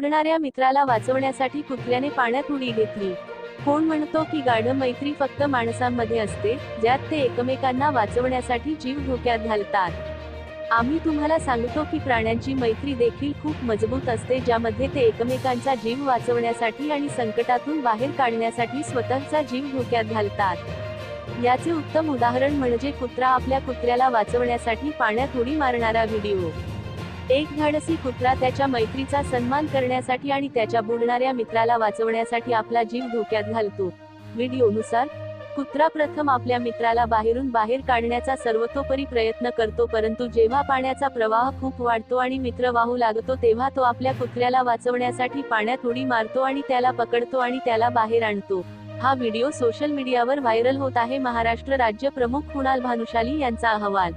बुडणाऱ्या मित्राला वाचवण्यासाठी कुत्र्याने पाण्यात उडी घेतली. कोण म्हणतो की गाढ मैत्री फक्त माणसांमध्ये असते ज्यात ते एकमेकांना वाचवण्यासाठी जीव धोक्यात घालतात. आम्ही तुम्हाला सांगतो की प्राण्यांची मैत्री देखील खूप मजबूत असते ज्यामध्ये ते एकमेकांचा जीव वाचवण्यासाठी आणि संकटातून बाहेर काढण्यासाठी स्वतःचा जीव धोक्यात घालतात. याचे उत्तम उदाहरण म्हणजे कुत्रा आपल्या कुत्र्याला वाचवण्यासाठी पाण्यात उडी मारणारा व्हिडिओ. एक धाडसी कुत्रा त्याच्या मैत्रीचा सन्मान करण्यासाठी आणि त्याच्या बुडणाऱ्या मित्राला वाचवण्यासाठी आपला जीव धोक्यात घालतो. व्हिडिओनुसार कुत्रा प्रथम आपल्या मित्राला बाहेरून बाहेर काढण्याचा सर्वतोपरी प्रयत्न करतो परंतु जेव्हा पाण्याचा प्रवाह खूप वाढतो आणि मित्र वाहू लागतो तेव्हा तो आपल्या कुत्र्याला वाचवण्यासाठी पाण्यात उडी मारतो आणि त्याला पकडतो आणि त्याला बाहेर आणतो. हा व्हिडिओ सोशल मीडियावर व्हायरल होत आहे. महाराष्ट्र राज्य प्रमुख कुणाल भानुशाली यांचा अहवाल